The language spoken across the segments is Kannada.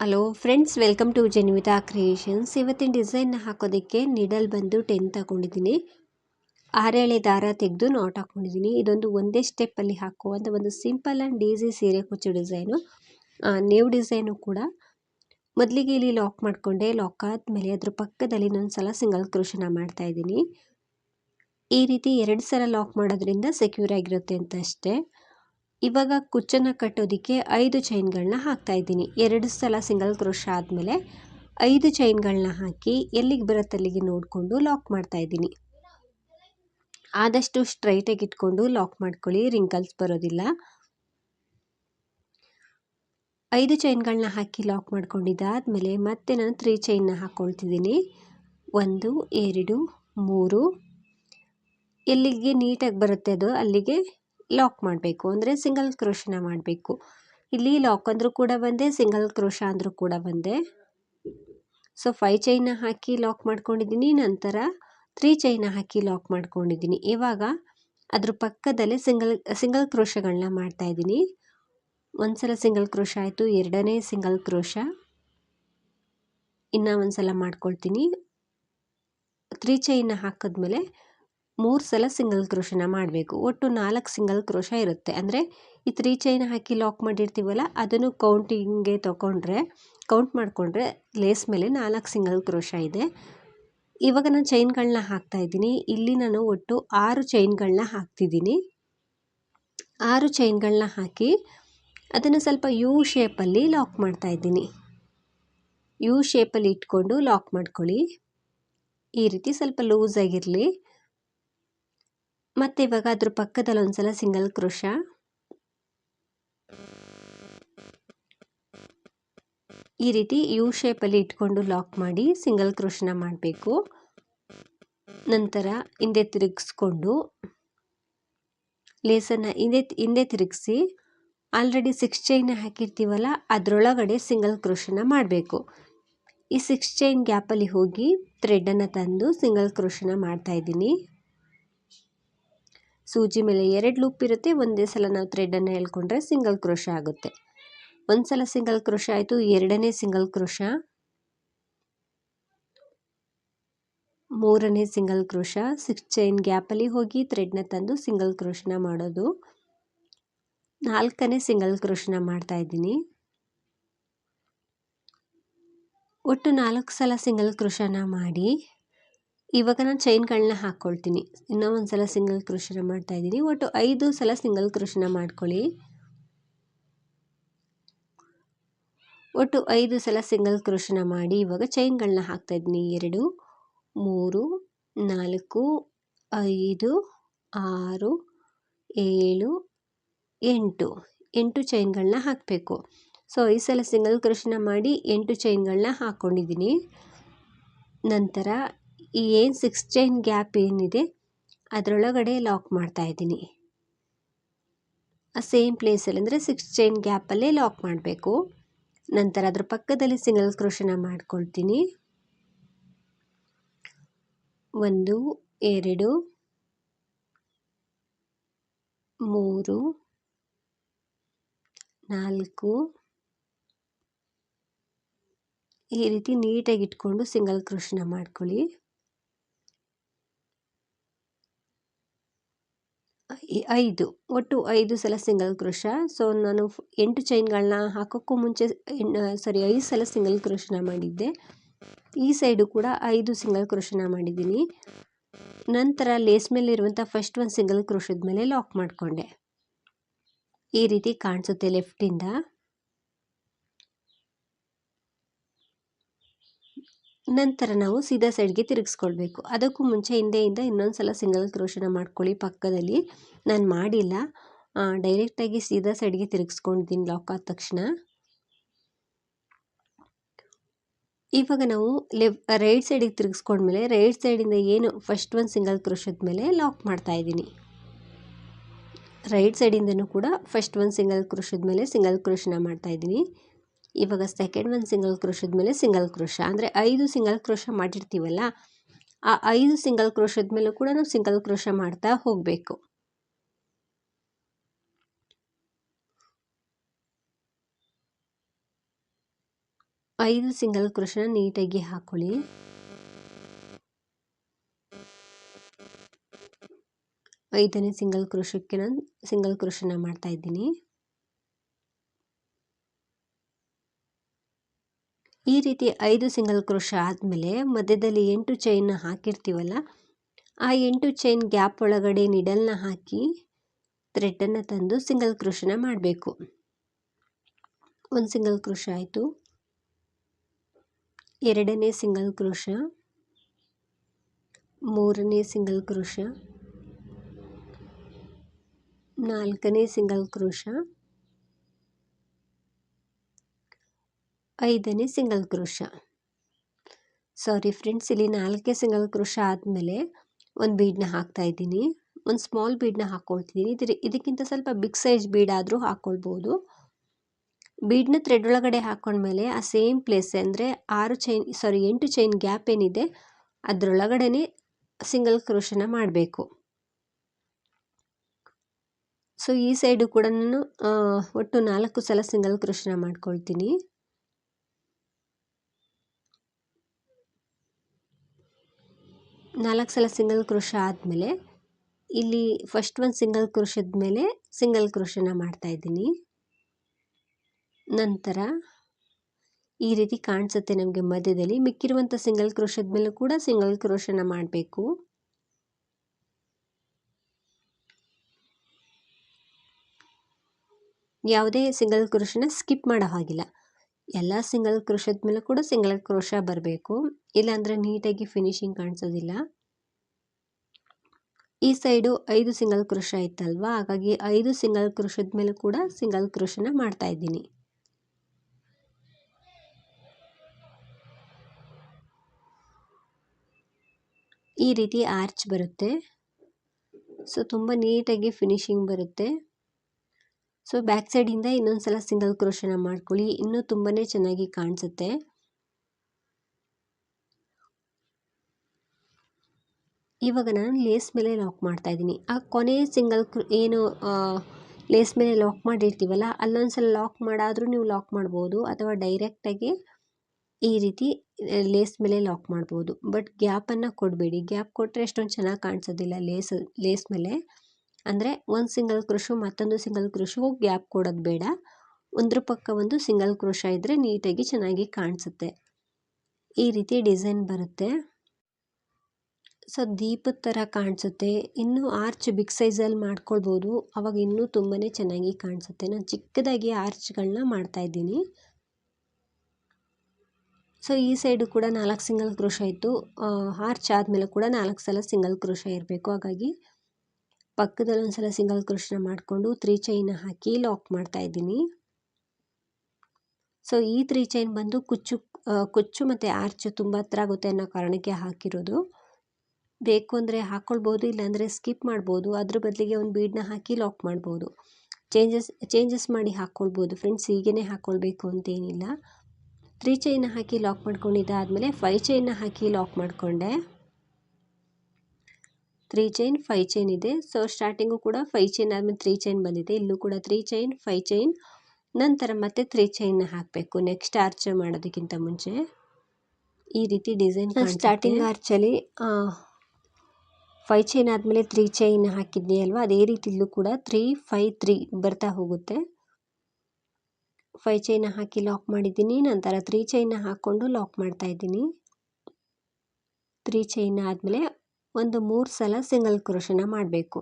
Hello friends welcome to Janvita creations ಇವತ್ತಿನ ಡಿಸೈನ್ನ ಹಾಕೋದಕ್ಕೆ ನಿಡಲ್ ಬಂದು ಟೆನ್ ತಗೊಂಡಿದ್ದೀನಿ. ಆರೇಳೆ ದಾರ ತೆಗೆದು ನಾಟ್ ಹಾಕ್ಕೊಂಡಿದ್ದೀನಿ ಇದೊಂದು ಒಂದೇ ಸ್ಟೆಪ್ಪಲ್ಲಿ ಹಾಕುವಂಥ ಒಂದು ಸಿಂಪಲ್ ಆ್ಯಂಡ್ ಈಸಿ ಸೀರೆ ಕುಚ್ಚು ಡಿಸೈನು ನೇವ್ ಡಿಸೈನು ಕೂಡ. ಮೊದಲಿಗೆ ಇಲ್ಲಿ ಲಾಕ್ ಮಾಡಿಕೊಂಡೆ. ಲಾಕ್ ಆದಮೇಲೆ ಅದ್ರ ಪಕ್ಕದಲ್ಲಿ ಇನ್ನೊಂದು ಸಲ ಸಿಂಗಲ್ ಕ್ರೋಶನ ಮಾಡ್ತಾಯಿದ್ದೀನಿ ಈ ರೀತಿ ಎರಡು ಸಲ ಲಾಕ್ ಮಾಡೋದ್ರಿಂದ ಸೆಕ್ಯೂರ್ ಆಗಿರುತ್ತೆ ಅಂತ ಅಷ್ಟೇ. ಇವಾಗ ಕುಚ್ಚನ್ನು ಕಟ್ಟೋದಕ್ಕೆ ಐದು ಚೈನ್ಗಳನ್ನ ಹಾಕ್ತಾ ಇದ್ದೀನಿ. ಎರಡು ಸಲ ಸಿಂಗಲ್ ಕ್ರೋಶ ಆದಮೇಲೆ ಐದು ಚೈನ್ಗಳನ್ನ ಹಾಕಿ ಎಲ್ಲಿಗೆ ಬರುತ್ತೆ ಅಲ್ಲಿಗೆ ನೋಡಿಕೊಂಡು ಲಾಕ್ ಮಾಡ್ತಾ ಇದ್ದೀನಿ. ಆದಷ್ಟು ಸ್ಟ್ರೈಟಾಗಿ ಇಟ್ಕೊಂಡು ಲಾಕ್ ಮಾಡ್ಕೊಳ್ಳಿ ರಿಂಕಲ್ಸ್ ಬರೋದಿಲ್ಲ. ಐದು ಚೈನ್ಗಳನ್ನ ಹಾಕಿ ಲಾಕ್ ಮಾಡ್ಕೊಂಡಿದ್ದಾದಮೇಲೆ ಮತ್ತೆ ನಾನು ತ್ರೀ ಚೈನ್ನ ಹಾಕ್ಕೊಳ್ತಿದ್ದೀನಿ ಒಂದು, ಎರಡು, ಮೂರು. ಎಲ್ಲಿಗೆ ನೀಟಾಗಿ ಬರುತ್ತೆ ಅದು ಅಲ್ಲಿಗೆ ಲಾಕ್ ಮಾಡಬೇಕು, ಅಂದರೆ ಸಿಂಗಲ್ ಕ್ರೋಶನ ಮಾಡಬೇಕು. ಇಲ್ಲಿ ಲಾಕ್ ಅಂದರೂ ಕೂಡ ಬಂದೆ ಸಿಂಗಲ್ ಕ್ರೋಶ ಅಂದರೂ ಕೂಡ ಬಂದೆ. ಸೊ ಫೈವ್ ಚೈನ ಹಾಕಿ ಲಾಕ್ ಮಾಡ್ಕೊಂಡಿದ್ದೀನಿ, ನಂತರ ತ್ರೀ ಚೈನ ಹಾಕಿ ಲಾಕ್ ಮಾಡ್ಕೊಂಡಿದ್ದೀನಿ. ಇವಾಗ ಅದ್ರ ಪಕ್ಕದಲ್ಲೇ ಸಿಂಗಲ್ ಸಿಂಗಲ್ ಕ್ರೋಶಗಳನ್ನ ಮಾಡ್ತಾಯಿದ್ದೀನಿ ಒಂದು ಸಲ ಸಿಂಗಲ್ ಕ್ರೋಶ ಆಯಿತು, ಎರಡನೇ ಸಿಂಗಲ್ ಕ್ರೋಶ ಇನ್ನೂ ಒಂದು ಸಲ ಮಾಡ್ಕೊಳ್ತೀನಿ ತ್ರೀ ಚೈನ ಹಾಕಿದ್ಮೇಲೆ ಮೂರು ಸಲ ಸಿಂಗಲ್ ಕ್ರೋಶನ ಮಾಡಬೇಕು. ಒಟ್ಟು ನಾಲ್ಕು ಸಿಂಗಲ್ ಕ್ರೋಶ ಇರುತ್ತೆ. ಅಂದರೆ ಈ ತ್ರೀ ಚೈನ್ ಹಾಕಿ ಲಾಕ್ ಮಾಡಿರ್ತೀವಲ್ಲ, ಅದನ್ನು ಕೌಂಟಿಂಗ್ಗೆ ತೊಗೊಂಡ್ರೆ ಕೌಂಟ್ ಮಾಡಿಕೊಂಡ್ರೆ ಲೇಸ್ ಮೇಲೆ ನಾಲ್ಕು ಸಿಂಗಲ್ ಕ್ರೋಶ ಇದೆ. ಇವಾಗ ನಾನು ಚೈನ್ಗಳನ್ನ ಹಾಕ್ತಾ ಇದ್ದೀನಿ. ಇಲ್ಲಿ ನಾನು ಒಟ್ಟು ಆರು ಚೈನ್ಗಳನ್ನ ಹಾಕ್ತಿದ್ದೀನಿ. ಆರು ಚೈನ್ಗಳನ್ನ ಹಾಕಿ ಅದನ್ನು ಸ್ವಲ್ಪ ಯು ಶೇಪಲ್ಲಿ ಲಾಕ್ ಮಾಡ್ತಾ ಇದ್ದೀನಿ. ಯು ಶೇಪಲ್ಲಿ ಇಟ್ಕೊಂಡು ಲಾಕ್ ಮಾಡ್ಕೊಳ್ಳಿ. ಈ ರೀತಿ ಸ್ವಲ್ಪ ಲೂಸ್ ಆಗಿರಲಿ. ಮತ್ತು ಇವಾಗ ಅದ್ರ ಪಕ್ಕದಲ್ಲಿ ಒಂದ್ಸಲ ಸಿಂಗಲ್ ಕ್ರೋಶ. ಈ ರೀತಿ ಯು ಶೇಪಲ್ಲಿ ಇಟ್ಕೊಂಡು ಲಾಕ್ ಮಾಡಿ ಸಿಂಗಲ್ ಕ್ರೋಶನ ಮಾಡಬೇಕು. ನಂತರ ಹಿಂದೆ ತಿರುಗಿಸ್ಕೊಂಡು ಲೇಸನ್ನ ಹಿಂದೆ ಹಿಂದೆ ತಿರುಗಿಸಿ ಆಲ್ರೆಡಿ ಸಿಕ್ಸ್ ಚೈನ್ ಹಾಕಿರ್ತೀವಲ್ಲ ಅದರೊಳಗಡೆ ಸಿಂಗಲ್ ಕ್ರೋಶನ ಮಾಡಬೇಕು. ಈ ಸಿಕ್ಸ್ ಚೈನ್ ಗ್ಯಾಪಲ್ಲಿ ಹೋಗಿ ಥ್ರೆಡ್ಡನ್ನು ತಂದು ಸಿಂಗಲ್ ಕ್ರೋಶನ ಮಾಡ್ತಾಯಿದ್ದೀನಿ ಸೂಜಿ ಮೇಲೆ ಎರಡು ಲೂಪ್ ಇರುತ್ತೆ. ಒಂದೇ ಸಲ ನಾವು ಥ್ರೆಡನ್ನು ಹೇಳ್ಕೊಂಡ್ರೆ ಸಿಂಗಲ್ ಕ್ರೋಶ ಆಗುತ್ತೆ. ಒಂದು ಸಲ ಸಿಂಗಲ್ ಕ್ರೋಶ ಆಯಿತು, ಎರಡನೇ ಸಿಂಗಲ್ ಕ್ರೋಶ ಮೂರನೇ ಸಿಂಗಲ್ ಕ್ರೋಶ ಸಿಕ್ಸ್ ಚೈನ್ ಗ್ಯಾಪಲ್ಲಿ ಹೋಗಿ ಥ್ರೆಡ್ನ ತಂದು ಸಿಂಗಲ್ ಕ್ರೋಶನ ಮಾಡೋದು. ನಾಲ್ಕನೇ ಸಿಂಗಲ್ ಕ್ರೋಶನ ಮಾಡ್ತಾ ಇದ್ದೀನಿ. ಒಟ್ಟು ನಾಲ್ಕು ಸಲ ಸಿಂಗಲ್ ಕ್ರೋಶನ ಮಾಡಿ. ಇವಾಗ ನಾನು ಚೈನ್ಗಳನ್ನ ಹಾಕ್ಕೊಳ್ತೀನಿ ಇನ್ನೂ ಒಂದು ಸಲ ಸಿಂಗಲ್ ಕ್ರೋಶನ ಮಾಡ್ತಾಯಿದ್ದೀನಿ ಒಟ್ಟು ಐದು ಸಲ ಸಿಂಗಲ್ ಕ್ರೋಶನ ಮಾಡ್ಕೊಳ್ಳಿ. ಒಟ್ಟು ಐದು ಸಲ ಸಿಂಗಲ್ ಕ್ರೋಶನ ಮಾಡಿ ಇವಾಗ ಚೈನ್ಗಳನ್ನ ಹಾಕ್ತಾಯಿದ್ದೀನಿ ಎರಡು, ಮೂರು, ನಾಲ್ಕು, ಐದು, ಆರು, ಏಳು, ಎಂಟು. ಎಂಟು ಚೈನ್ಗಳನ್ನ ಹಾಕಬೇಕು. ಸೊ ಐದು ಸಲ ಸಿಂಗಲ್ ಕ್ರೋಶನ ಮಾಡಿ ಎಂಟು ಚೈನ್ಗಳನ್ನ ಹಾಕ್ಕೊಂಡಿದ್ದೀನಿ ನಂತರ ಈ ಏನು ಸಿಕ್ಸ್ ಚೈನ್ ಗ್ಯಾಪ್ ಏನಿದೆ, ಅದರೊಳಗಡೆ ಲಾಕ್ ಮಾಡ್ತಾ ಇದ್ದೀನಿ. ಆ ಸೇಮ್ ಪ್ಲೇಸಲ್ಲಿ ಅಂದರೆ ಸಿಕ್ಸ್ ಚೈನ್ ಗ್ಯಾಪಲ್ಲೇ ಲಾಕ್ ಮಾಡಬೇಕು. ನಂತರ ಅದ್ರ ಪಕ್ಕದಲ್ಲಿ ಸಿಂಗಲ್ ಕ್ರೋಶನ ಮಾಡ್ಕೊಳ್ತೀನಿ. ಒಂದು, ಎರಡು, ಮೂರು, ನಾಲ್ಕು. ಈ ರೀತಿ ನೀಟಾಗಿ ಇಟ್ಕೊಂಡು ಸಿಂಗಲ್ ಕ್ರೋಶನ ಮಾಡ್ಕೊಳ್ಳಿ. ಐದು, ಒಟ್ಟು ಐದು ಸಲ ಸಿಂಗಲ್ ಕ್ರೋಶ ಸೊ ನಾನು ಎಂಟು ಚೈನ್ಗಳನ್ನ ಹಾಕೋಕ್ಕೂ ಮುಂಚೆ ಸಾರಿ ಐದು ಸಲ ಸಿಂಗಲ್ ಕ್ರೋಶನ ಮಾಡಿದ್ದೆ. ಈ ಸೈಡು ಕೂಡ ಐದು ಸಿಂಗಲ್ ಕ್ರೋಶನ ಮಾಡಿದ್ದೀನಿ. ನಂತರ ಲೇಸ್ ಮೇಲೆ ಇರುವಂಥ ಫಸ್ಟ್ ಒಂದು ಸಿಂಗಲ್ ಕ್ರೋಶದ ಮೇಲೆ ಲಾಕ್ ಮಾಡಿಕೊಂಡೆ. ಈ ರೀತಿ ಕಾಣಿಸುತ್ತೆ ಲೆಫ್ಟಿಂದ ನಂತರ ನಾವು ಸೀದಾ ಸೈಡ್ಗೆ ತಿರುಗಿಸ್ಕೊಳ್ಬೇಕು. ಅದಕ್ಕೂ ಮುಂಚೆ ಹಿಂದೆಯಿಂದ ಇನ್ನೊಂದು ಸಲ ಸಿಂಗಲ್ ಕ್ರೋಶನ ಮಾಡ್ಕೊಳ್ಳಿ. ಪಕ್ಕದಲ್ಲಿ ನಾನು ಮಾಡಿಲ್ಲ. ಡೈರೆಕ್ಟಾಗಿ ಸೀದಾ ಸೈಡ್ಗೆ ತಿರುಗಿಸ್ಕೊಂಡಿದ್ದೀನಿ ಲಾಕ್ ಆದ ತಕ್ಷಣ. ಇವಾಗ ನಾವು ಲೆಫ್ ರೈಟ್ ಸೈಡಿಗೆ ತಿರುಗಿಸ್ಕೊಂಡ್ಮೇಲೆ ರೈಟ್ ಸೈಡಿಂದ ಏನು ಫಸ್ಟ್ ಒಂದು ಸಿಂಗಲ್ ಕ್ರೋಶದ ಮೇಲೆ ಲಾಕ್ ಮಾಡ್ತಾ ಇದ್ದೀನಿ. ರೈಟ್ ಸೈಡಿಂದನೂ ಕೂಡ ಫಸ್ಟ್ ಒಂದು ಸಿಂಗಲ್ ಕ್ರೋಶದ ಮೇಲೆ ಸಿಂಗಲ್ ಕ್ರೋಶನ ಮಾಡ್ತಾ ಇದ್ದೀನಿ. ಇವಾಗ ಸೆಕೆಂಡ್ ಒಂದು ಸಿಂಗಲ್ ಕ್ರೋಶದ ಮೇಲೆ ಸಿಂಗಲ್ ಕ್ರೋಶ ಅಂದರೆ ಐದು ಸಿಂಗಲ್ ಕ್ರೋಶ ಮಾಡಿರ್ತೀವಲ್ಲ, ಆ ಐದು ಸಿಂಗಲ್ ಕ್ರೋಶದ ಮೇಲೂ ಕೂಡ ನಾವು ಸಿಂಗಲ್ ಕ್ರೋಶ ಮಾಡ್ತಾ ಹೋಗಬೇಕು. ಐದು ಸಿಂಗಲ್ ಕ್ರೋಶನ ನೀಟಾಗಿ ಹಾಕೊಳ್ಳಿ. ಐದನೇ ಸಿಂಗಲ್ ಕ್ರೋಶಕ್ಕೆ ನಾನು ಸಿಂಗಲ್ ಕ್ರೋಶನ ಮಾಡ್ತಾ ಇದ್ದೀನಿ. ಈ ರೀತಿ ಐದು ಸಿಂಗಲ್ ಕ್ರೋಶ ಆದಮೇಲೆ ಮಧ್ಯದಲ್ಲಿ ಎಂಟು ಚೈನ್ನ ಹಾಕಿರ್ತೀವಲ್ಲ, ಆ ಎಂಟು ಚೈನ್ ಗ್ಯಾಪ್ ಒಳಗಡೆ ನಿಡಲ್ನ ಹಾಕಿ ಥ್ರೆಡ್ಡನ್ನು ತಂದು ಸಿಂಗಲ್ ಕ್ರೋಶನ ಮಾಡಬೇಕು. ಒಂದು ಸಿಂಗಲ್ ಕ್ರೋಶ ಆಯಿತು. ಎರಡನೇ ಸಿಂಗಲ್ ಕ್ರೋಶ ಮೂರನೇ ಸಿಂಗಲ್ ಕ್ರೋಶ ನಾಲ್ಕನೇ ಸಿಂಗಲ್ ಕ್ರೋಶ ಐದನೇ ಸಿಂಗಲ್ ಕ್ರೋಶ ಸಾರಿ ಫ್ರೆಂಡ್ಸ್ ಇಲ್ಲಿ ನಾಲ್ಕೇ ಸಿಂಗಲ್ ಕ್ರೋಶ ಆದಮೇಲೆ ಒಂದು ಬೀಡನ್ನ ಹಾಕ್ತಾ ಇದ್ದೀನಿ. ಒಂದು ಸ್ಮಾಲ್ ಬೀಡನ್ನ ಹಾಕ್ಕೊಳ್ತಿದ್ದೀನಿ ಇದ್ರ, ಇದಕ್ಕಿಂತ ಸ್ವಲ್ಪ ಬಿಗ್ ಸೈಜ್ ಬೀಡ್ ಆದರೂ ಹಾಕ್ಕೊಳ್ಬೋದು ಬೀಡ್ನ ಥ್ರೆಡ್ ಒಳಗಡೆ ಹಾಕ್ಕೊಂಡ್ಮೇಲೆ ಆ ಸೇಮ್ ಪ್ಲೇಸ್ ಅಂದರೆ ಆರು ಚೈನ್ ಸಾರಿ ಎಂಟು ಚೈನ್ ಗ್ಯಾಪ್ ಏನಿದೆ ಅದರೊಳಗಡೆ ಸಿಂಗಲ್ ಕ್ರೋಶನ ಮಾಡಬೇಕು. ಸೊ ಈ ಸೈಡು ಕೂಡ ನಾನು ಒಟ್ಟು ನಾಲ್ಕು ಸಲ ಸಿಂಗಲ್ ಕ್ರೋಶನ ಮಾಡ್ಕೊಳ್ತೀನಿ. ನಾಲ್ಕು ಸಲ ಸಿಂಗಲ್ ಕ್ರೋಶ ಆದಮೇಲೆ ಇಲ್ಲಿ ಫಸ್ಟ್ ಒಂದು ಸಿಂಗಲ್ ಕ್ರೋಶದ ಮೇಲೆ ಸಿಂಗಲ್ ಕ್ರೋಶನ ಮಾಡ್ತಾಯಿದ್ದೀನಿ ನಂತರ ಈ ರೀತಿ ಕಾಣಿಸುತ್ತೆ ನಮಗೆ ಮಧ್ಯದಲ್ಲಿ. ಮಿಕ್ಕಿರುವಂಥ ಸಿಂಗಲ್ ಕ್ರೋಶದ ಮೇಲೆ ಕೂಡ ಸಿಂಗಲ್ ಕ್ರೋಶನ ಮಾಡಬೇಕು. ಯಾವುದೇ ಸಿಂಗಲ್ ಕ್ರೋಶನ ಸ್ಕಿಪ್ ಮಾಡೋ ಹಾಗಿಲ್ಲ. ಎಲ್ಲ ಸಿಂಗಲ್ ಕ್ರೋಶದ ಮೇಲೆ ಕೂಡ ಸಿಂಗಲ್ ಕ್ರೋಶ ಬರಬೇಕು. ಇಲ್ಲಾಂದರೆ ನೀಟಾಗಿ ಫಿನಿಶಿಂಗ್ ಕಾಣಿಸೋದಿಲ್ಲ. ಈ ಸೈಡು ಐದು ಸಿಂಗಲ್ ಕ್ರೋಶ ಇತ್ತಲ್ವಾ ಹಾಗಾಗಿ ಐದು ಸಿಂಗಲ್ ಕ್ರೋಶದ ಮೇಲೆ ಕೂಡ ಸಿಂಗಲ್ ಕ್ರೋಶನ ಮಾಡ್ತಾ ಇದ್ದೀನಿ. ಈ ರೀತಿ ಆರ್ಚ್ ಬರುತ್ತೆ. ಸೊ ತುಂಬ ನೀಟಾಗಿ ಫಿನಿಶಿಂಗ್ ಬರುತ್ತೆ. ಸೊ ಬ್ಯಾಕ್ ಸೈಡಿಂದ ಇನ್ನೊಂದು ಸಲ ಸಿಂಗಲ್ ಕ್ರೋಶನ ಮಾಡ್ಕೊಳ್ಳಿ. ಇನ್ನೂ ತುಂಬಾ ಚೆನ್ನಾಗಿ ಕಾಣಿಸುತ್ತೆ. ಇವಾಗ ನಾನು ಲೇಸ್ ಮೇಲೆ ಲಾಕ್ ಮಾಡ್ತಾ ಇದ್ದೀನಿ. ಆ ಕೊನೆ ಸಿಂಗಲ್ ಏನು ಲೇಸ್ ಮೇಲೆ ಲಾಕ್ ಮಾಡಿರ್ತೀವಲ್ಲ, ಅಲ್ಲೊಂದು ಸಲ ಲಾಕ್ ಮಾಡಾದರೂ ನೀವು ಲಾಕ್ ಮಾಡ್ಬೋದು, ಅಥವಾ ಡೈರೆಕ್ಟಾಗಿ ಈ ರೀತಿ ಲೇಸ್ ಮೇಲೆ ಲಾಕ್ ಮಾಡ್ಬೋದು. ಬಟ್ ಗ್ಯಾಪನ್ನು ಕೊಡಬೇಡಿ. ಗ್ಯಾಪ್ ಕೊಟ್ಟರೆ ಎಷ್ಟೊಂದು ಚೆನ್ನಾಗಿ ಕಾಣಿಸೋದಿಲ್ಲ ಲೇಸ್ ಲೇಸ್ ಮೇಲೆ. ಅಂದರೆ ಒಂದು ಸಿಂಗಲ್ ಕ್ರೋಶು ಮತ್ತೊಂದು ಸಿಂಗಲ್ ಕ್ರೋಶು ಗ್ಯಾಪ್ ಕೊಡೋದು ಬೇಡ. ಒಂದ್ರ ಪಕ್ಕ ಒಂದು ಸಿಂಗಲ್ ಕ್ರೋಶ ಇದ್ದರೆ ನೀಟಾಗಿ ಚೆನ್ನಾಗಿ ಕಾಣಿಸುತ್ತೆ. ಈ ರೀತಿ ಡಿಸೈನ್ ಬರುತ್ತೆ. ಸೊ ದೀಪದ ಥರ ಕಾಣಿಸುತ್ತೆ. ಇನ್ನೂ ಆರ್ಚ್ ಬಿಗ್ ಸೈಜಲ್ಲಿ ಮಾಡ್ಕೊಳ್ಬೋದು. ಅವಾಗ ಇನ್ನೂ ತುಂಬಾ ಚೆನ್ನಾಗಿ ಕಾಣಿಸುತ್ತೆ. ನಾನು ಚಿಕ್ಕದಾಗಿ ಆರ್ಚ್ಗಳನ್ನ ಮಾಡ್ತಾಯಿದ್ದೀನಿ ಸೊ ಈ ಸೈಡು ಕೂಡ ನಾಲ್ಕು ಸಿಂಗಲ್ ಕ್ರೋಶ ಇತ್ತು. ಆರ್ಚ್ ಆದಮೇಲೆ ಕೂಡ ನಾಲ್ಕು ಸಲ ಸಿಂಗಲ್ ಕ್ರೋಶ ಇರಬೇಕು. ಹಾಗಾಗಿ ಪಕ್ಕದಲ್ಲಿ ಒಂದು ಸಲ ಸಿಂಗಲ್ ಕ್ರೋಷನ ಮಾಡಿಕೊಂಡು ತ್ರೀ ಚೈನ್ ಹಾಕಿ ಲಾಕ್ ಮಾಡ್ತಾ ಇದ್ದೀನಿ. ಸೊ ಈ ತ್ರೀ ಚೈನ್ ಬಂದು ಕುಚ್ಚು ಕುಚ್ಚು ಮತ್ತು ಆರ್ಚು ತುಂಬ ಹತ್ರ ಆಗುತ್ತೆ ಅನ್ನೋ ಕಾರಣಕ್ಕೆ ಹಾಕಿರೋದು. ಬೇಕು ಅಂದರೆ ಹಾಕ್ಕೊಳ್ಬೋದು ಇಲ್ಲಾಂದರೆ ಸ್ಕಿಪ್ ಮಾಡ್ಬೋದು. ಅದ್ರ ಬದಲಿಗೆ ಒಂದು ಬೀಡನ್ನ ಹಾಕಿ ಲಾಕ್ ಮಾಡ್ಬೋದು. ಚೇಂಜಸ್ ಚೇಂಜಸ್ ಮಾಡಿ ಹಾಕ್ಕೊಳ್ಬೋದು ಫ್ರೆಂಡ್ಸ್ ಹೀಗೇ ಹಾಕ್ಕೊಳ್ಬೇಕು ಅಂತೇನಿಲ್ಲ. ತ್ರೀ ಚೈನ್ ಹಾಕಿ ಲಾಕ್ ಮಾಡ್ಕೊಂಡಿದ್ದಾದಮೇಲೆ ಫೈ ಚೈನ್ ಹಾಕಿ ಲಾಕ್ ಮಾಡಿಕೊಂಡೆ. ತ್ರೀ ಚೈನ್ ಫೈ ಚೈನ್ ಇದೆ. ಸೊ ಸ್ಟಾರ್ಟಿಂಗು ಕೂಡ ಫೈ ಚೈನ್ ಆದಮೇಲೆ ತ್ರೀ ಚೈನ್ ಬಂದಿದೆ. ಇಲ್ಲೂ ಕೂಡ ತ್ರೀ ಚೈನ್ ಫೈ ಚೈನ್ ನಂತರ ಮತ್ತೆ ತ್ರೀ ಚೈನ್ ಹಾಕಬೇಕು. ನೆಕ್ಸ್ಟ್ ಆರ್ಚ್ ಮಾಡೋದಕ್ಕಿಂತ ಮುಂಚೆ. ಈ ರೀತಿ ಡಿಸೈನ್ ಸ್ಟಾರ್ಟಿಂಗ್ ಆರ್ಚಲ್ಲಿ ಫೈ ಚೈನ್ ಆದಮೇಲೆ ತ್ರೀ ಚೈನ್ ಹಾಕಿದ್ನಿ ಅಲ್ವಾ? ಅದೇ ರೀತಿ ಇಲ್ಲೂ ಕೂಡ ತ್ರೀ ಫೈ ತ್ರೀ ಬರ್ತಾ ಹೋಗುತ್ತೆ. ಫೈ ಚೈನ ಹಾಕಿ ಲಾಕ್ ಮಾಡಿದ್ದೀನಿ. ನಂತರ ತ್ರೀ ಚೈನ ಹಾಕ್ಕೊಂಡು ಲಾಕ್ ಮಾಡ್ತಾ ಇದ್ದೀನಿ. ತ್ರೀ ಚೈನ್ ಆದಮೇಲೆ ಒಂದು ಮೂರು ಸಲ ಸಿಂಗಲ್ ಕ್ರೋಷನ ಮಾಡಬೇಕು.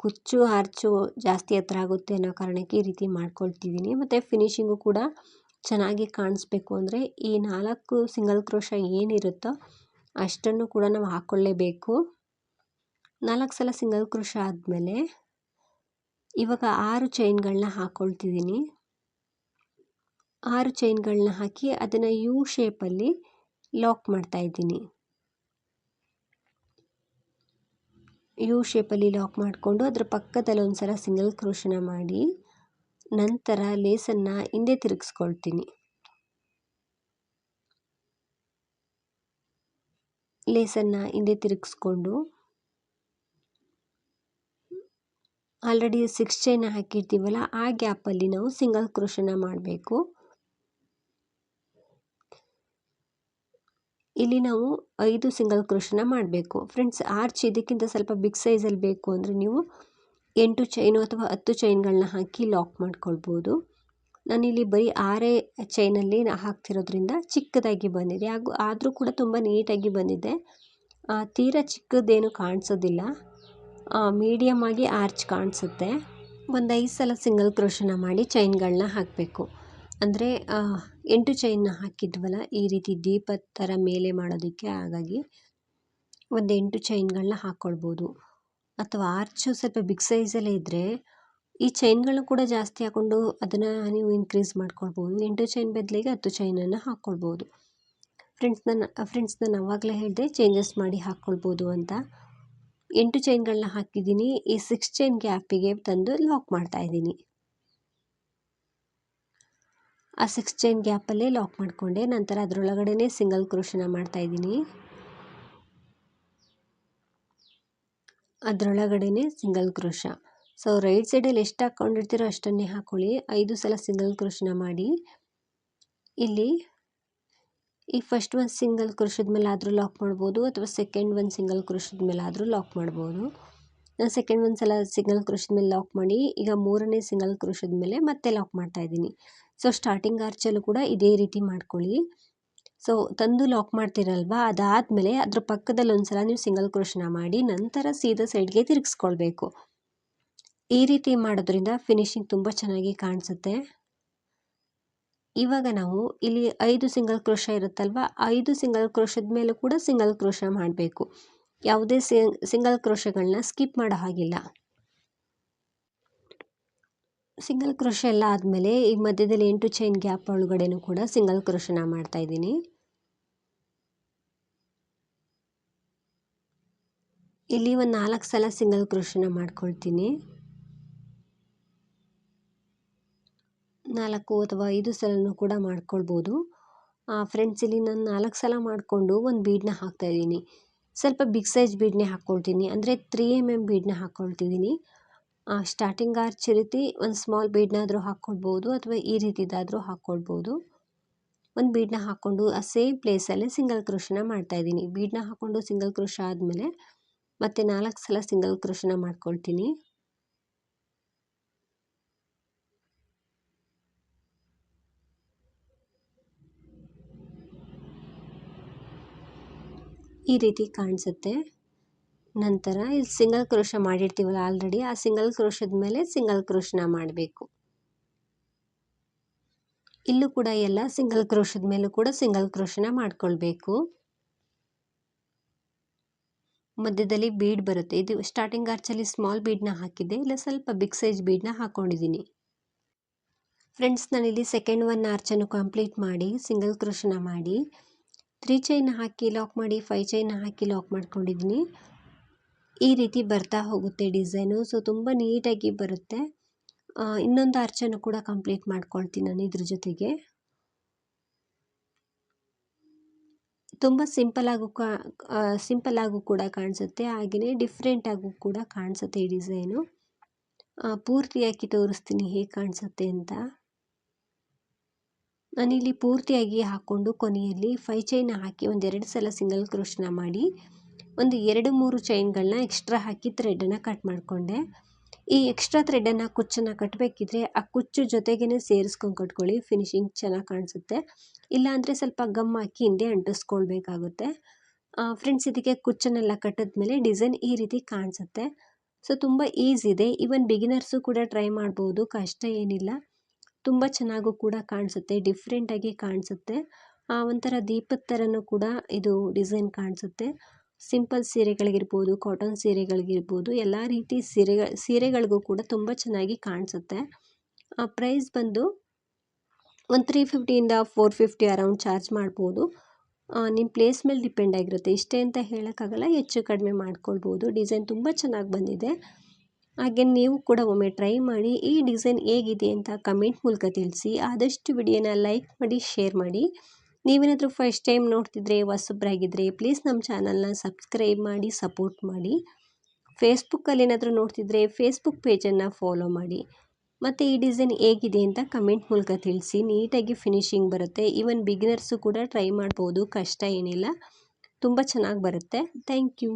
ಕುಚ್ಚು, ಆರ್ಚು ಜಾಸ್ತಿ ಹತ್ರ ಆಗುತ್ತೆ ಅನ್ನೋ ಕಾರಣಕ್ಕೆ ಈ ರೀತಿ ಮಾಡ್ಕೊಳ್ತಿದ್ದೀನಿ. ಮತ್ತು ಫಿನಿಶಿಂಗು ಕೂಡ ಚೆನ್ನಾಗಿ ಕಾಣಿಸ್ಬೇಕು ಅಂದರೆ ಈ ನಾಲ್ಕು ಸಿಂಗಲ್ ಕ್ರೋಷ ಏನಿರುತ್ತೋ ಅಷ್ಟನ್ನು ಕೂಡ ನಾವು ಹಾಕ್ಕೊಳ್ಳೇಬೇಕು ನಾಲ್ಕು ಸಲ ಸಿಂಗಲ್ ಕ್ರೋಷ ಆದಮೇಲೆ ಇವಾಗ ಆರು ಚೈನ್ಗಳನ್ನ ಹಾಕ್ಕೊಳ್ತಿದ್ದೀನಿ ಆರು ಚೈನ್ಗಳನ್ನ ಹಾಕಿ ಅದನ್ನು ಯು ಶೇಪಲ್ಲಿ ಲಾಕ್ ಮಾಡ್ತಾ ಇದ್ದೀನಿ. ಯು ಶೇಪಲ್ಲಿ ಲಾಕ್ ಮಾಡಿಕೊಂಡು ಅದರ ಪಕ್ಕದಲ್ಲಿ ಒಂದು ಸಲ ಸಿಂಗಲ್ ಕ್ರೋಶನ ಮಾಡಿ, ನಂತರ ಲೇಸನ್ನು ಹಿಂದೆ ತಿರುಗಿಸ್ಕೊಳ್ತೀನಿ. ಲೇಸನ್ನು ಹಿಂದೆ ತಿರುಗಿಸ್ಕೊಂಡು ಆಲ್ರೆಡಿ ಸಿಕ್ಸ್ ಚೈನ್ ಹಾಕಿರ್ತೀವಲ್ಲ, ಆ ಗ್ಯಾಪಲ್ಲಿ ನಾವು ಸಿಂಗಲ್ ಕ್ರೋಶನ ಮಾಡಬೇಕು. ಇಲ್ಲಿ ನಾವು ಐದು ಸಿಂಗಲ್ ಕ್ರೋಶನ ಮಾಡಬೇಕು. ಫ್ರೆಂಡ್ಸ್ ಆರ್ಚ್ ಇದಕ್ಕಿಂತ ಸ್ವಲ್ಪ ಬಿಗ್ ಸೈಜಲ್ಲಿ ಬೇಕು ಅಂದರೆ ನೀವು ಎಂಟು ಚೈನು ಅಥವಾ ಹತ್ತು ಚೈನ್ಗಳನ್ನ ಹಾಕಿ ಲಾಕ್ ಮಾಡ್ಕೊಳ್ಬೋದು. ನಾನಿಲ್ಲಿ ಬರೀ ಆರೇ ಚೈನಲ್ಲಿ ಹಾಕ್ತಿರೋದ್ರಿಂದ ಚಿಕ್ಕದಾಗಿ ಬಂದಿದೆ. ಹಾಗೂ ಆದರೂ ಕೂಡ ತುಂಬ ನೀಟಾಗಿ ಬಂದಿದೆ. ತೀರಾ ಚಿಕ್ಕದೇನು ಕಾಣಿಸೋದಿಲ್ಲ. ಮೀಡಿಯಮ್ ಆಗಿ ಆರ್ಚ್ ಕಾಣಿಸುತ್ತೆ. ಒಂದು ಐದು ಸಲ ಸಿಂಗಲ್ ಕ್ರೋಷನ ಮಾಡಿ ಚೈನ್ಗಳನ್ನ ಹಾಕಬೇಕು. ಅಂದರೆ ಎಂಟು ಚೈನ್ನ ಹಾಕಿದ್ವಲ್ಲ, ಈ ರೀತಿ ದೀಪದ ಥರ ಮೇಲೆ ಮಾಡೋದಕ್ಕೆ ಹಾಗಾಗಿ ಒಂದು ಎಂಟು ಚೈನ್ಗಳನ್ನ ಹಾಕ್ಕೊಳ್ಬೋದು ಅಥವಾ ಆರ್ಚು ಸ್ವಲ್ಪ ಬಿಗ್ ಸೈಜಲ್ಲೇ ಇದ್ದರೆ ಈ ಚೈನ್ಗಳನ್ನ ಕೂಡ ಜಾಸ್ತಿ ಹಾಕ್ಕೊಂಡು ಅದನ್ನು ನೀವು ಇನ್ಕ್ರೀಸ್ ಮಾಡ್ಕೊಳ್ಬೋದು. ಎಂಟು ಚೈನ್ ಬದಲಿಗೆ ಹತ್ತು ಚೈನನ್ನು ಹಾಕ್ಕೊಳ್ಬೋದು ಫ್ರೆಂಡ್ಸ್ ನನ್ನ ಫ್ರೆಂಡ್ಸ್ ನಾನು ಅವಾಗಲೇ ಹೇಳಿದೆ ಚೇಂಜಸ್ ಮಾಡಿ ಹಾಕ್ಕೊಳ್ಬೋದು ಅಂತ. ಎಂಟು ಚೈನ್ಗಳನ್ನ ಹಾಕಿದ್ದೀನಿ, ಈ ಸಿಕ್ಸ್ ಚೈನ್ ಗ್ಯಾಪಿಗೆ ತಂದು ಲಾಕ್ ಮಾಡ್ತಾ ಇದ್ದೀನಿ. ಆ ಸಿಕ್ಸ್ ಚೈನ್ ಗ್ಯಾಪಲ್ಲೇ ಲಾಕ್ ಮಾಡಿಕೊಂಡೆ. ನಂತರ ಅದರೊಳಗಡೆನೇ ಸಿಂಗಲ್ ಕ್ರೋಶನ ಮಾಡ್ತಾಯಿದ್ದೀನಿ ಅದರೊಳಗಡೆನೇ ಅದರೊಳಗಡೆ ಸಿಂಗಲ್ ಕ್ರೋಶ ಸೊ ರೈಟ್ ಸೈಡಲ್ಲಿ ಎಷ್ಟು ಹಾಕ್ಕೊಂಡಿರ್ತೀರೋ ಅಷ್ಟನ್ನೇ ಹಾಕ್ಕೊಳ್ಳಿ ಐದು ಸಲ ಸಿಂಗಲ್ ಕ್ರೋಶನ ಮಾಡಿ. ಇಲ್ಲಿ ಈ ಫಸ್ಟ್ ಒಂದು ಸಿಂಗಲ್ ಕ್ರೋಶದ ಮೇಲೆ ಆದರೂ ಲಾಕ್ ಮಾಡ್ಬೋದು ಅಥವಾ ಸೆಕೆಂಡ್ ಒಂದು ಸಿಂಗಲ್ ಕ್ರೋಶದ ಮೇಲೆ ಆದರೂ ಲಾಕ್ ಮಾಡ್ಬೋದು. ನಾನು ಸೆಕೆಂಡ್ ಒಂದು ಸಲ ಸಿಂಗಲ್ ಕ್ರೋಶದ ಮೇಲೆ ಲಾಕ್ ಮಾಡಿ, ಈಗ ಮೂರನೇ ಸಿಂಗಲ್ ಕ್ರೋಶದ ಮೇಲೆ ಮತ್ತೆ ಲಾಕ್ ಮಾಡ್ತಾ ಇದ್ದೀನಿ. ಸೊ ಸ್ಟಾರ್ಟಿಂಗ್ ಆರ್ಚಲ್ಲೂ ಕೂಡ ಇದೇ ರೀತಿ ಮಾಡ್ಕೊಳ್ಳಿ ಸೊ ತಂದು ಲಾಕ್ ಮಾಡ್ತೀರಲ್ವಾ ಅದಾದಮೇಲೆ ಅದ್ರ ಪಕ್ಕದಲ್ಲಿ ಒಂದು ಸಲ ನೀವು ಸಿಂಗಲ್ ಕ್ರೋಶನ ಮಾಡಿ ನಂತರ ಸೀದಾ ಸೈಡ್ಗೆ ತಿರುಗಿಸ್ಕೊಳ್ಬೇಕು ಈ ರೀತಿ ಮಾಡೋದ್ರಿಂದ ಫಿನಿಶಿಂಗ್ ತುಂಬ ಚೆನ್ನಾಗಿ ಕಾಣಿಸುತ್ತೆ ಇವಾಗ ನಾವು ಇಲ್ಲಿ ಐದು ಸಿಂಗಲ್ ಕ್ರೋಶ ಇರುತ್ತಲ್ವ ಐದು ಸಿಂಗಲ್ ಕ್ರೋಶದ ಮೇಲೂ ಕೂಡ ಸಿಂಗಲ್ ಕ್ರೋಶ ಮಾಡಬೇಕು ಯಾವುದೇ ಸಿಂಗಲ್ ಕ್ರೋಶಗಳನ್ನ ಸ್ಕಿಪ್ ಮಾಡೋ ಹಾಗಿಲ್ಲ ಸಿಂಗಲ್ ಕ್ರೋಶ ಎಲ್ಲ ಆದಮೇಲೆ ಈ ಮಧ್ಯದಲ್ಲಿ ಎಂಟು ಚೈನ್ ಗ್ಯಾಪ್ ಒಳಗಡೆನೂ ಕೂಡ ಸಿಂಗಲ್ ಕ್ರೋಶನ ಮಾಡ್ತಾ ಇದ್ದೀನಿ. ಇಲ್ಲಿ ಒಂದು ನಾಲ್ಕು ಸಲ ಸಿಂಗಲ್ ಕ್ರೋಶನ ಮಾಡ್ಕೊಳ್ತೀನಿ. ನಾಲ್ಕು ಅಥವಾ ಐದು ಸಲನೂ ಕೂಡ ಮಾಡ್ಕೊಳ್ಬೋದು. ಫ್ರೆಂಡ್ಸ್ ಇಲ್ಲಿ ನಾನು ನಾಲ್ಕು ಸಲ ಮಾಡಿಕೊಂಡು ಒಂದು ಬೀಡನ್ನ ಹಾಕ್ತಾಯಿದ್ದೀನಿ ಸ್ವಲ್ಪ ಬಿಗ್ ಸೈಜ್ ಬೀಡನ್ನೇ ಹಾಕ್ಕೊಳ್ತೀನಿ ಅಂದರೆ ತ್ರೀ ಎಂ ಎಂ ಬೀಡನ್ನ ಹಾಕ್ಕೊಳ್ತಿದ್ದೀನಿ ಸ್ಟಾರ್ಟಿಂಗ್ ಆರ್ಚ್ ರೀತಿ ಒಂದು ಸ್ಮಾಲ್ ಬೀಡ್ನಾದರೂ ಹಾಕ್ಕೊಳ್ಬೋದು ಅಥವಾ ಈ ರೀತಿದಾದರೂ ಹಾಕ್ಕೊಳ್ಬೋದು ಒಂದು ಬೀಡನ್ನ ಹಾಕ್ಕೊಂಡು ಆ ಸೇಮ್ ಪ್ಲೇಸಲ್ಲೇ ಸಿಂಗಲ್ ಕ್ರೋಶನ ಮಾಡ್ತಾಯಿದ್ದೀನಿ ಬೀಡನ್ನ ಹಾಕ್ಕೊಂಡು ಸಿಂಗಲ್ ಕ್ರೋಶ ಆದಮೇಲೆ ಮತ್ತೆ ನಾಲ್ಕು ಸಲ ಸಿಂಗಲ್ ಕ್ರೋಶನ ಮಾಡ್ಕೊಳ್ತೀನಿ. ಈ ರೀತಿ ಕಾಣಿಸುತ್ತೆ. ನಂತರ ಇಲ್ಲಿ ಸಿಂಗಲ್ ಕ್ರೋಶ ಮಾಡಿರ್ತೀವಲ್ಲ ಆಲ್ರೆಡಿ ಆ ಸಿಂಗಲ್ ಕ್ರೋಶದ ಮೇಲೆ ಸಿಂಗಲ್ ಕ್ರೋಶನ ಮಾಡಬೇಕು. ಇಲ್ಲೂ ಕೂಡ ಎಲ್ಲ ಸಿಂಗಲ್ ಕ್ರೋಶದ ಮೇಲೂ ಕೂಡ ಸಿಂಗಲ್ ಕ್ರೋಶನ ಮಾಡ್ಕೊಳ್ಬೇಕು. ಮಧ್ಯದಲ್ಲಿ ಬೀಡ್ ಬರುತ್ತೆ. ಇದು ಸ್ಟಾರ್ಟಿಂಗ್ ಆರ್ಚಲ್ಲಿ ಸ್ಮಾಲ್ ಬೀಡ್ನ ಹಾಕಿದ್ದೆ, ಇಲ್ಲ ಸ್ವಲ್ಪ ಬಿಗ್ ಸೈಜ್ ಬೀಡ್ನ ಹಾಕ್ಕೊಂಡಿದ್ದೀನಿ ಫ್ರೆಂಡ್ಸ್ ನಾನಿಲ್ಲಿ ಸೆಕೆಂಡ್ ಒನ್ ಆರ್ಚನ್ನು ಕಂಪ್ಲೀಟ್ ಮಾಡಿ ಸಿಂಗಲ್ ಕ್ರೋಶನ ಮಾಡಿ ತ್ರೀ ಚೈನ್ ಹಾಕಿ ಲಾಕ್ ಮಾಡಿ ಫೈವ್ ಚೈನ್ ಹಾಕಿ ಲಾಕ್ ಮಾಡ್ಕೊಂಡಿದ್ದೀನಿ. ಈ ರೀತಿ ಬರ್ತಾ ಹೋಗುತ್ತೆ ಡಿಸೈನು. ಸೊ, ತುಂಬ ನೀಟಾಗಿ ಬರುತ್ತೆ. ಇನ್ನೊಂದು ಆರ್ಚನ್ನು ಕೂಡ ಕಂಪ್ಲೀಟ್ ಮಾಡ್ಕೊಳ್ತೀನಿ ನಾನು ಇದ್ರ ಜೊತೆಗೆ. ತುಂಬ ಸಿಂಪಲ್ ಆಗು ಸಿಂಪಲ್ ಕೂಡ ಕಾಣಿಸುತ್ತೆ. ಹಾಗೆಯೇ ಡಿಫ್ರೆಂಟಾಗೂ ಕೂಡ ಕಾಣಿಸುತ್ತೆ ಈ ಡಿಸೈನು. ಪೂರ್ತಿಯಾಗಿ ತೋರಿಸ್ತೀನಿ ಹೇಗೆ ಕಾಣಿಸುತ್ತೆ ಅಂತ. ನಾನಿಲ್ಲಿ ಪೂರ್ತಿಯಾಗಿ ಹಾಕ್ಕೊಂಡು ಕೊನೆಯಲ್ಲಿ ಫೈ ಚೈನ್ ಹಾಕಿ ಒಂದೆರಡು ಸಲ ಸಿಂಗಲ್ ಕ್ರೋಶನ ಮಾಡಿ ಒಂದು ಎರಡು ಮೂರು ಚೈನ್ಗಳನ್ನ ಎಕ್ಸ್ಟ್ರಾ ಹಾಕಿ ಥ್ರೆಡನ್ನು ಕಟ್ ಮಾಡಿಕೊಂಡೆ. ಈ ಎಕ್ಸ್ಟ್ರಾ ಥ್ರೆಡನ್ನು ಕುಚ್ಚನ್ನು ಕಟ್ಟಬೇಕಿದ್ರೆ ಆ ಕುಚ್ಚು ಜೊತೆಗೇ ಸೇರಿಸ್ಕೊಂಡು ಕಟ್ಕೊಳ್ಳಿ, ಫಿನಿಶಿಂಗ್ ಚೆನ್ನಾಗಿ ಕಾಣಿಸುತ್ತೆ. ಇಲ್ಲಾಂದರೆ ಸ್ವಲ್ಪ ಗಮ್ ಹಾಕಿ ಹಿಂದೆ ಅಂಟಿಸ್ಕೊಳ್ಬೇಕಾಗುತ್ತೆ. ಫ್ರೆಂಡ್ಸ್, ಇದಕ್ಕೆ ಕುಚ್ಚನ್ನೆಲ್ಲ ಕಟ್ಟಿದ್ಮೇಲೆ ಡಿಸೈನ್ ಈ ರೀತಿ ಕಾಣಿಸುತ್ತೆ. ಸೊ, ತುಂಬ ಈಸಿ ಇದೆ. ಈವನ್ ಬಿಗಿನರ್ಸು ಕೂಡ ಟ್ರೈ ಮಾಡ್ಬೋದು, ಕಷ್ಟ ಏನಿಲ್ಲ. ತುಂಬ ಚೆನ್ನಾಗೂ ಕೂಡ ಕಾಣಿಸುತ್ತೆ, ಡಿಫ್ರೆಂಟಾಗಿ ಕಾಣಿಸುತ್ತೆ. ಒಂಥರ ದೀಪದ ಥರನೂ ಕೂಡ ಇದು ಡಿಸೈನ್ ಕಾಣಿಸುತ್ತೆ. ಸಿಂಪಲ್ ಸೀರೆಗಳಿಗಿರ್ಬೋದು, ಕಾಟನ್ ಸೀರೆಗಳಿಗಿರ್ಬೋದು, ಎಲ್ಲ ರೀತಿ ಸೀರೆಗ, ಸೀರೆಗಳಿಗೂ ಕೂಡ ತುಂಬ ಚೆನ್ನಾಗಿ ಕಾಣಿಸುತ್ತೆ. ಪ್ರೈಸ್ ಬಂದು ಒಂದು ತ್ರೀ ಫಿಫ್ಟಿಯಿಂದ ಫೋರ್ ಫಿಫ್ಟಿ ಅರೌಂಡ್ ಚಾರ್ಜ್ ಮಾಡ್ಬೋದು. ನಿಮ್ಮ ಪ್ಲೇಸ್ ಮೇಲೆ ಡಿಪೆಂಡ್ ಆಗಿರುತ್ತೆ. ಇಷ್ಟೇ ಅಂತ ಹೇಳೋಕ್ಕಾಗಲ್ಲ, ಹೆಚ್ಚು ಕಡಿಮೆ ಮಾಡ್ಕೊಳ್ಬೋದು. ಡಿಸೈನ್ ತುಂಬ ಚೆನ್ನಾಗಿ ಬಂದಿದೆ. ಹಾಗೆ ನೀವು ಕೂಡ ಒಮ್ಮೆ ಟ್ರೈ ಮಾಡಿ. ಈ ಡಿಸೈನ್ ಹೇಗಿದೆ ಅಂತ ಕಮೆಂಟ್ ಮೂಲಕ ತಿಳಿಸಿ. ಆದಷ್ಟು ವಿಡಿಯೋನ ಲೈಕ್ ಮಾಡಿ, ಶೇರ್ ಮಾಡಿ. ನೀವೇನಾದರೂ ಫಸ್ಟ್ ಟೈಮ್ ನೋಡ್ತಿದ್ರೆ ಹೊಸಬ್ರಾಗಿದ್ದರೆ ಪ್ಲೀಸ್ ನಮ್ಮ ಚಾನಲ್ನ ಸಬ್ಸ್ಕ್ರೈಬ್ ಮಾಡಿ ಸಪೋರ್ಟ್ ಮಾಡಿ. ಫೇಸ್ಬುಕ್ಕಲ್ಲಿ ಏನಾದರೂ ನೋಡ್ತಿದ್ರೆ ಫೇಸ್ಬುಕ್ ಪೇಜನ್ನು ಫಾಲೋ ಮಾಡಿ. ಮತ್ತು ಈ ಡಿಸೈನ್ ಹೇಗಿದೆ ಅಂತ ಕಮೆಂಟ್ ಮೂಲಕ ತಿಳಿಸಿ. ನೀಟಾಗಿ ಫಿನಿಶಿಂಗ್ ಬರುತ್ತೆ. ಈವನ್ ಬಿಗಿನರ್ಸು ಕೂಡ ಟ್ರೈ ಮಾಡ್ಬೋದು. ಕಷ್ಟ ಏನಿಲ್ಲ. ತುಂಬ ಚೆನ್ನಾಗಿ ಬರುತ್ತೆ. Thank you